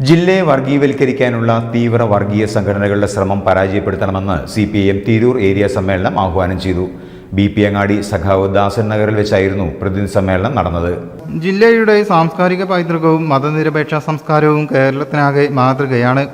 ജില്ലയെ വർഗീയവൽക്കരിക്കാനുള്ള തീവ്ര വർഗീയ സംഘടനകളുടെ ശ്രമം പരാജയപ്പെടുത്തണമെന്ന് C P M Tirur area സമ്മേളനം ആഹ്വാനം ചെയ്തു. ബി പി അങ്ങാടി സഖാവ് ദാസൻ നഗറിൽ വെച്ചായിരുന്നു പ്രതിനിധി സമ്മേളനം നടന്നത്. ജില്ലയുടെ സാംസ്കാരിക പൈതൃകവും മതനിരപേക്ഷ സംസ്കാരവും കേരളത്തിനാകെ മാതൃകയാണ്.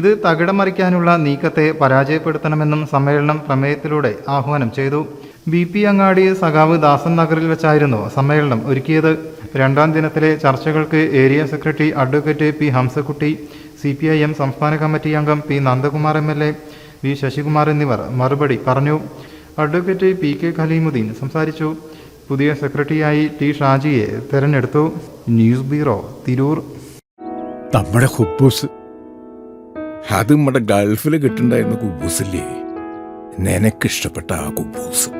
ഇത് തകിടം മറിക്കാനുള്ള നീക്കത്തെ പരാജയപ്പെടുത്തണമെന്നും സമ്മേളനം പ്രമേയത്തിലൂടെ ആഹ്വാനം ചെയ്തു. ബി പി അങ്ങാടി സഖാവ് ദാസൻ നഗറിൽ വെച്ചായിരുന്നു സമ്മേളനം ഒരുക്കിയത്. രണ്ടാം ദിനത്തിലെ ചർച്ചകൾക്ക് area secretary advocate P Hamsakutty C P I M സംസ്ഥാന കമ്മിറ്റി അംഗം P Nandakumar M L A V Sasikumar എന്നിവർ മറുപടി പറഞ്ഞു. അഡ്വക്കേറ്റ് പി കെ ഖലീമുദ്ദീൻ സംസാരിച്ചു. പുതിയ സെക്രട്ടറിയായി ടി ഷാജിയെ തെരഞ്ഞെടുത്തു. News bureau Tirur. നമ്മുടെ കുബൂസ് അത് നമ്മുടെ ഗൾഫിൽ കിട്ടുണ്ടായിരുന്ന കുബൂസില്ലേ നിനക്കിഷ്ടപ്പെട്ട ആ കുബൂസ്